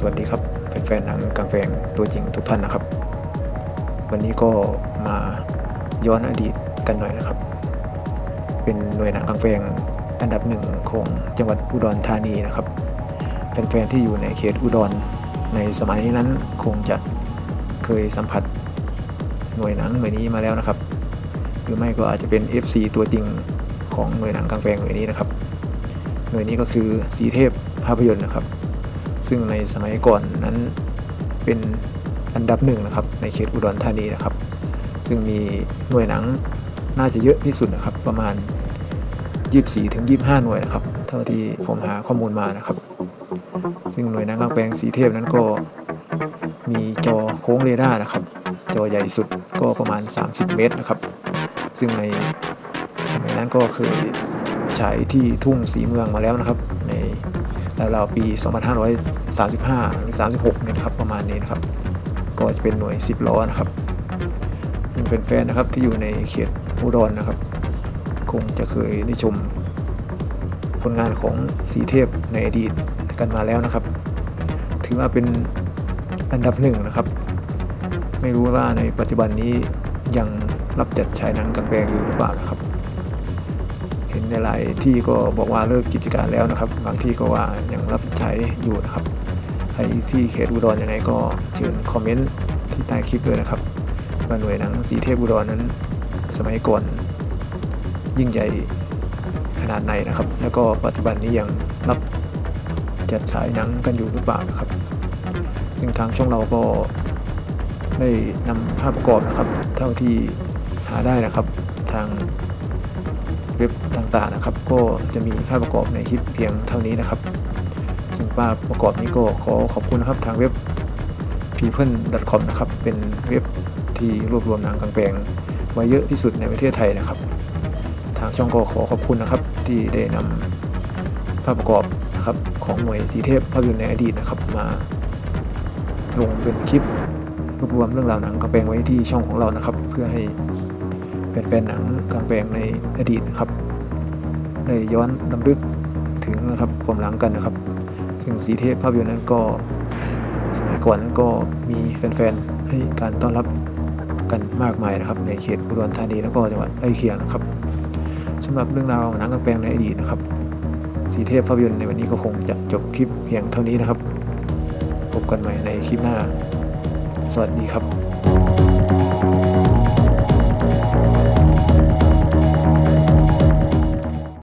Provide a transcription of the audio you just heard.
สวัสดีครับแฟนๆหนังกลางแปลงตัวจริงทุกท่านนะครับ วันนี้ก็มาย้อนอดีตกันหน่อยนะครับ เป็นหน่วยหนังกลางแปลงอันดับหนึ่งของจังหวัดอุดรธานีนะครับแฟนๆที่อยู่ในเขตอุดรในสมัยนั้นคงจะเคยสัมผัสหน่วยหนังหน่วยนี้มาแล้วนะครับ หรือไม่ก็อาจจะเป็น FC ตัวจริงของหน่วยหนังกลางแปลงหน่วยนี้นะครับ หน่วยนี้ก็คือสีเทพภาพยนตร์นะครับ ซึ่งในสมัยก่อนนั้นเป็นอันดับหนึ่งนะครับ ในเขตอุดรธานีนะครับ ซึ่งมีหน่วยหนังน่าจะเยอะที่สุดนะครับ ประมาณ 24ถึง25 หน่วยนะครับ เท่าที่ผมหาข้อมูลมานะครับ ซึ่งหน่วยหนังกลางแปลงสีเทพนั้นก็มีจอโค้งเรดาร์นะครับ จอใหญ่สุดก็ประมาณ 30 เมตรนะครับ ซึ่งในสมัยนั้นก็เคยฉายที่ทุ่งสีเมืองมาแล้วนะครับ ใน ราวๆปี 2535 หรือ 36เนี่ยนะครับประมาณนี้นะครับ ก็จะเป็นหน่วย 10 ล้อนะครับซึ่งเป็นแฟนนะครับที่อยู่ในเขตอุดรนนะครับ คงจะเคยได้ชมผลงานของสีเทพในอดีตกันมาแล้วนะครับ ถือว่าเป็นอันดับหนึ่งนะครับ ไม่รู้ว่าในปัจจุบันนี้ยังรับจัดฉายหนังกลางแปลงอยู่หรือเปล่านะครับ ห็นในหลายที่ก็บอกว่าเลิกกิจการแล้วนะครับ บางที่ก็ว่ายังรับใช้อยู่นะครับใครที่เขตอุดรยังไงก็เชิญคอมเมนต์ที่ใต้คลิปเลยนะครับว่าหน่วยหนังสีเทพอุดรนั้น สมัยก่อนยิ่งใหญ่ขนาดไหนนะครับ แล้วก็ปัจจุบันนี้ยังรับจัดฉายหนังกันอยู่หรือเปล่านะครับ ซึ่งทางช่องเราก็ได้นำภาพประกอบนะครับ เท่าที่หาได้นะครับทาง เว็บต่างๆนะครับ ก็จะมีภาประกอบในคลิปเพียงเท่านี้นะครับซึ่งภาพประกอบนี้ก็ขอขอบคุณนะครับทางเว็บ people.com นะครับเป็นเว็บที่รวบรวมหนังกลางแปลงไว้เยอะที่สุดในประเทศไทยนะครับ ทางช่องก็ขอขอบคุณนะครับ ที่ได้นำภาพประกอบนะครับของหน่วยสีเทพภาพยนตร์ในอดีตนะครับมาลงเป็นคลิปรวบรวมเรื่องราวหนังกลางแปลงไว้ที่ช่องของเรานะครับ เพื่อให้ เป็นแฟนๆหนังกลางแปลงในอดีตนะครับได้ย้อนลำลึกถึงนะครับความหลังกันนะครับ ซึ่งสีเทพภาพยนตร์นั้นก็สมัยก่อนนั้นก็มีแฟนๆให้การต้อนรับกันมากมายนะครับ ในเขตอุดรธานีแล้วก็จังหวัดใกล้เคียงนะครับสำหรับเรื่องราวหนังกลางแปลงในอดีตนะครับ สีเทพภาพยนตร์ในวันนี้ก็คงจะจบคลิปเพียงเท่านี้นะครับพบกันใหม่ในคลิปหน้า สวัสดีครับ